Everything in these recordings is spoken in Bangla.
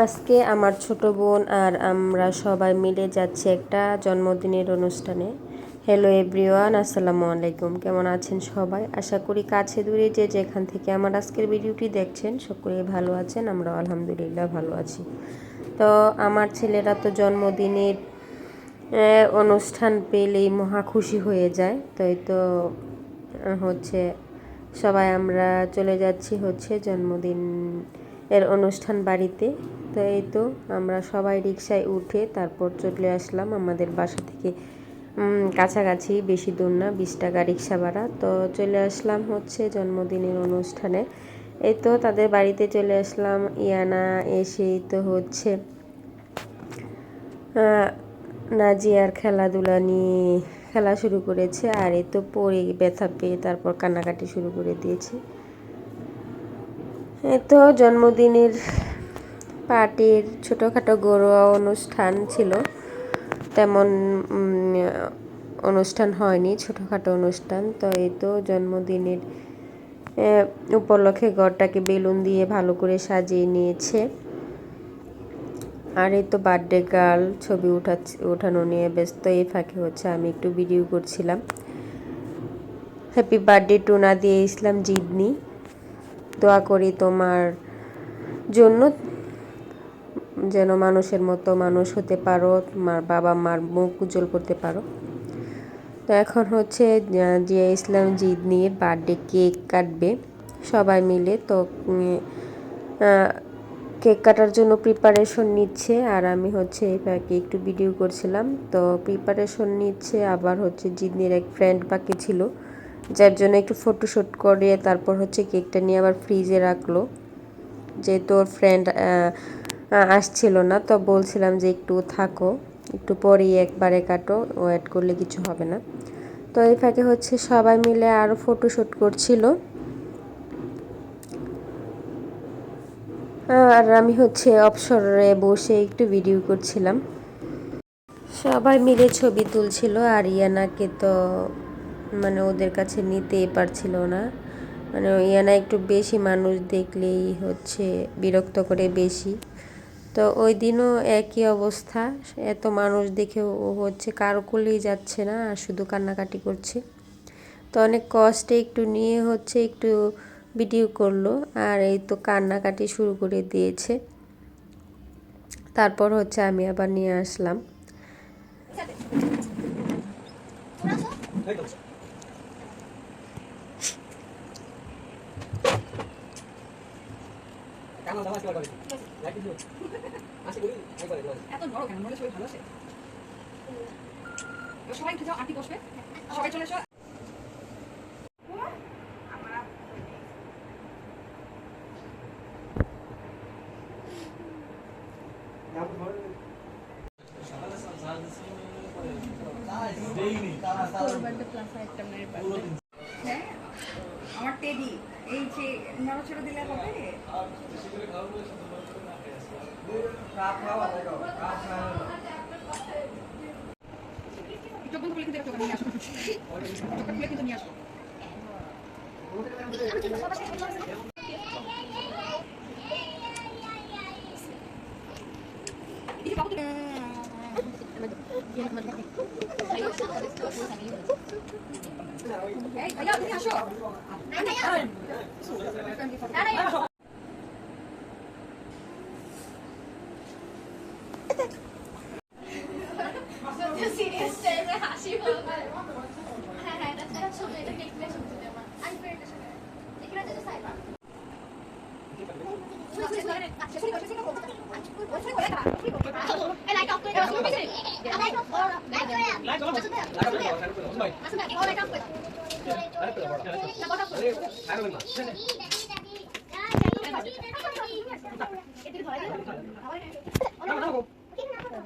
আজকে আমার ছোট বোন আর আমরা সবাই মিলে যাচ্ছি একটা জন্মদিনের অনুষ্ঠানে। হ্যালো এভরিওয়ান আসসালামু আলাইকুম। কেমন আছেন সবাই? আশা করি কাছে দূরে যে যেখান থেকে আমার আজকের ভিডিওটি দেখছেন সকলেই ভালো আছেন আমরা আলহামদুলিল্লাহ ভালো আছি। তো আমার ছেলেরা তো জন্মদিনের অনুষ্ঠান পেলেই মহা খুশি হয়ে যায়। তো এই তো, হচ্ছে সবাই আমরা চলে যাচ্ছি হচ্ছে জন্মদিন এর অনুষ্ঠান বাড়িতে। তো এই তো আমরা সবাই রিক্সায় উঠে তারপর চলে আসলাম আমাদের বাসা থেকে। কাছাকাছি বেশি দূর না, বিশ টাকা রিক্সা ভাড়া। তো চলে আসলাম হচ্ছে জন্মদিনের অনুষ্ঠানে। এই তো তাদের বাড়িতে চলে আসলাম, ইয়ানা এসেই তো হচ্ছে নাজিয়ার খেলাধুলা নিয়ে খেলা শুরু করেছে। আর এই তো পড়ে, ব্যথা পেয়ে তারপর কান্নাকাটি শুরু করে দিয়েছে। তো জন্মদিনের পার্টির ছোটোখাটো ঘরোয়া অনুষ্ঠান ছিল। তেমন অনুষ্ঠান হয়নি, ছোটোখাটো অনুষ্ঠান। তো এই তো জন্মদিনের উপলক্ষে ঘরটাকে বেলুন দিয়ে ভালো করে সাজিয়ে নিয়েছে। আর এই তো বার্থডে গার্ল ছবি উঠাচ্ছি ওঠানো নিয়ে ব্যস্ত, এই ফাঁকে হচ্ছে আমি একটু ভিডিও করছিলাম। হ্যাপি বার্থডে টুনা দিয়ে ইসলাম জিদনি দোয়া করি তোমার জন্য যেন মানুষের মতো মানুষ হতে পারো, তোমার বাবা মার মুখ উজ্জ্বল করতে পারো। তো এখন হচ্ছে জিয়া ইসলাম জিদ নিয়ে বার্থডে কেক কাটবে, সবাই মিলে তো কেক কাটার জন্য প্রিপারেশন নিচ্ছে। আর আমি হচ্ছে ফাঁকে একটু ভিডিও করছিলাম, তো প্রিপারেশন নিচ্ছে। আবার হচ্ছে জিদনির এক ফ্রেন্ড বাকি ছিল। যার জন্য একটু ফটোশ্যুট করে তারপর হচ্ছে কেকটা নিয়ে আবার ফ্রিজে রাখল। যেহেতু ওর ফ্রেন্ড আসছিল না, তো বলছিলাম যে একটু থাকো, একটু পরেই একবারে কাটো ওয়েট করলে কিছু হবে না। তো এই ফাঁকে হচ্ছে সবাই মিলে আরও ফটোশ্যুট করছিল। আর আমি হচ্ছে অবসরে বসে একটু ভিডিও করছিলাম। সবাই মিলে ছবি তুলছিল, আর ইয়ানাকে তো মানে ওদের কাছে নিতেই পারছিল না। মানে ইয়ানা একটু বেশি মানুষ দেখলেই হচ্ছে বিরক্ত করে বেশি। তো ওই দিনও একই অবস্থা, এত মানুষ দেখে ও হচ্ছে কারও কোলেই যাচ্ছে না, আর শুধু কান্নাকাটি করছে। তো অনেক কষ্টে একটু নিয়ে হচ্ছে একটু ভিডিও করল, আর এই তো কান্নাকাটি শুরু করে দিয়েছে। তারপর হচ্ছে আমি আবার নিয়ে আসলাম। এত বড় কেন? মনে সবাই ভালো আছে। সবাই উঠে যাও আন্টি বসবে। সবাই চলে এসো। হ্যাঁ আমার টেডি এই যে নড়াচড়া দিলে হবে? চোখ বন্ধ করলে কিন্তু একটা নিয়ে আসো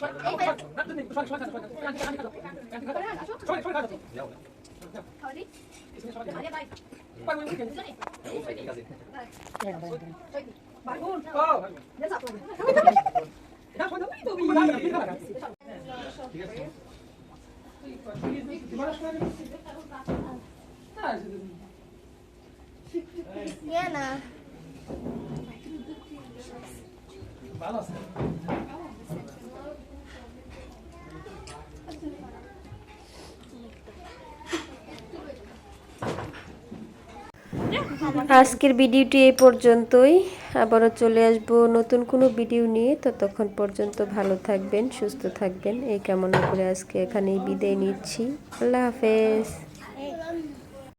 সমস্যা নেই আজকের ভিডিওটি এই পর্যন্তই। আবারও চলে আসব নতুন কোনো ভিডিও নিয়ে। ততক্ষণ পর্যন্ত ভালো থাকবেন, সুস্থ থাকবেন। এই কামনা করে আজকে এখানেই বিদায় নিচ্ছি। আল্লাহ হাফেজ।